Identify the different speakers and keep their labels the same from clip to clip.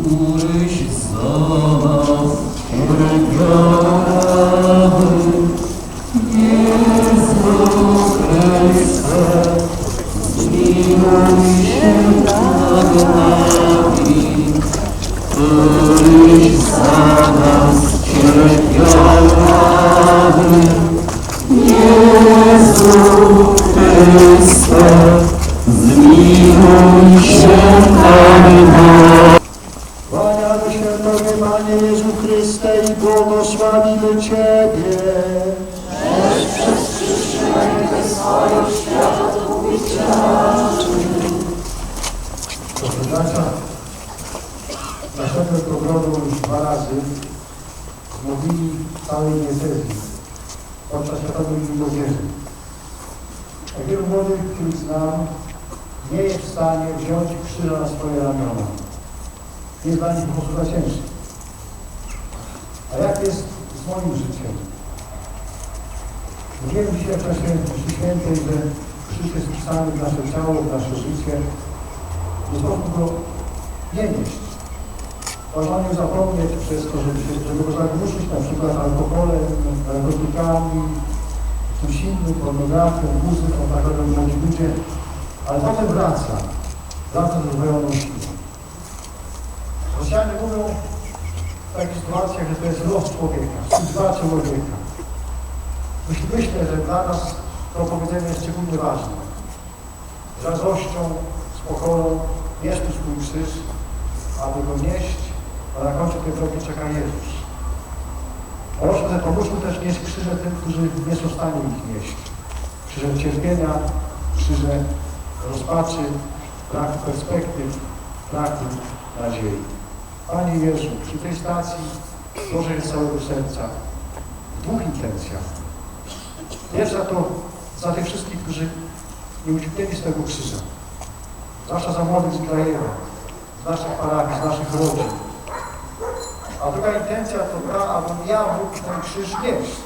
Speaker 1: któryś za nas cierpiały. Jezu Chryste, się nad nami,
Speaker 2: błogosławimy Ciebie. Proszę bracia, naszego programu już dwa razy mówili całej diecezji podczas Światowej Młodzieży. A wielu młodych, których znam, nie jest w stanie wziąć krzyża na swoje ramiona. Jest dla nich po prostu za ciężki. A jak jest moim życiem? Mówiłem dzisiaj w czasie świętej, że krzyż jest wpisany w nasze ciało, w nasze życie. Nie sposób go nie nieść. Można nie zapomnieć przez to, żeby, się, żeby go zagłuszyć na przykład alkoholem, narkotykami, czymś innym, pornografią, muzyką, tak robią młodzi ludzie, ale potem wraca. Wraca rozwojoną siłą. Rosjanie mówią taka sytuacja, że to jest los człowieka, sytuacja człowieka. Myślę, że dla nas to powiedzenie jest szczególnie ważne. Z radością, z pokorą jest tu swój krzyż, aby go nieść, a na końcu tej drogi czeka Jezus. Proszę, że pomóżmy też nieść krzyże tym, którzy nie są w stanie ich nieść. Krzyżem cierpienia, krzyżem rozpaczy, brak perspektyw, braku nadziei. Panie Jezu, przy tej stacji proszę z całego serca w dwóch intencjach. Pierwsza to za tych wszystkich, którzy nie uciekli z tego krzyża. Zwłaszcza za młodych z Grajewa, z naszych parafii, z naszych rodzin. A druga intencja to ta, abym ja mógł ten krzyż nieść.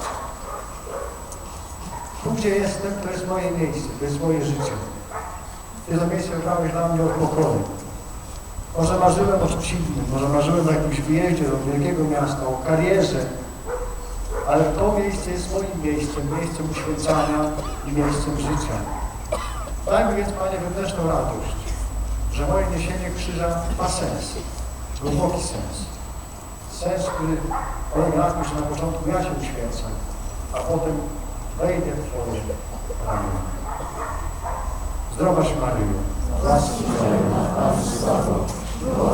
Speaker 2: Tu, gdzie jestem, to jest moje miejsce, to jest moje życie. Ty za miejsce wybrałeś dla mnie od pokoju. Może marzyłem o czymś innym, może marzyłem o jakimś wyjeździe do wielkiego miasta, o karierze, ale to miejsce jest moim miejscem, miejscem uświęcania i miejscem życia. Daj mi więc, Panie, wewnętrzną radość, że moje niesienie krzyża ma sens, głęboki sens. Sens, który polega na tym, że na początku ja się uświęcam, a potem wejdę w Twoje ramię. Zdrowaś Maryjo, łaski pełna, Lord.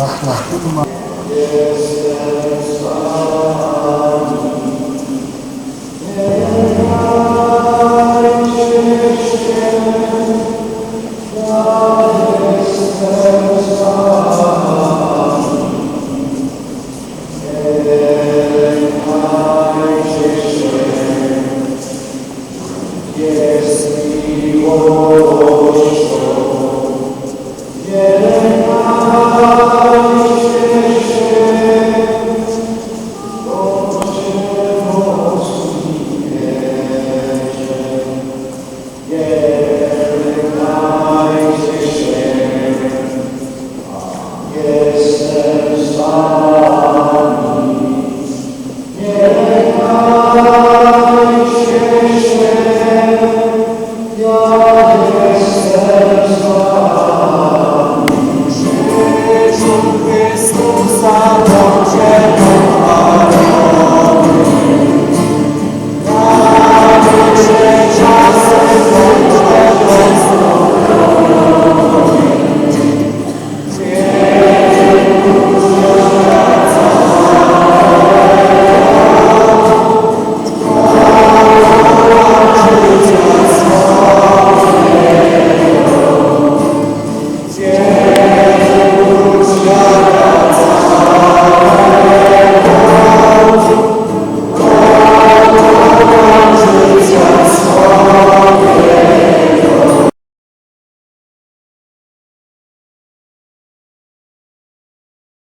Speaker 1: Yes, we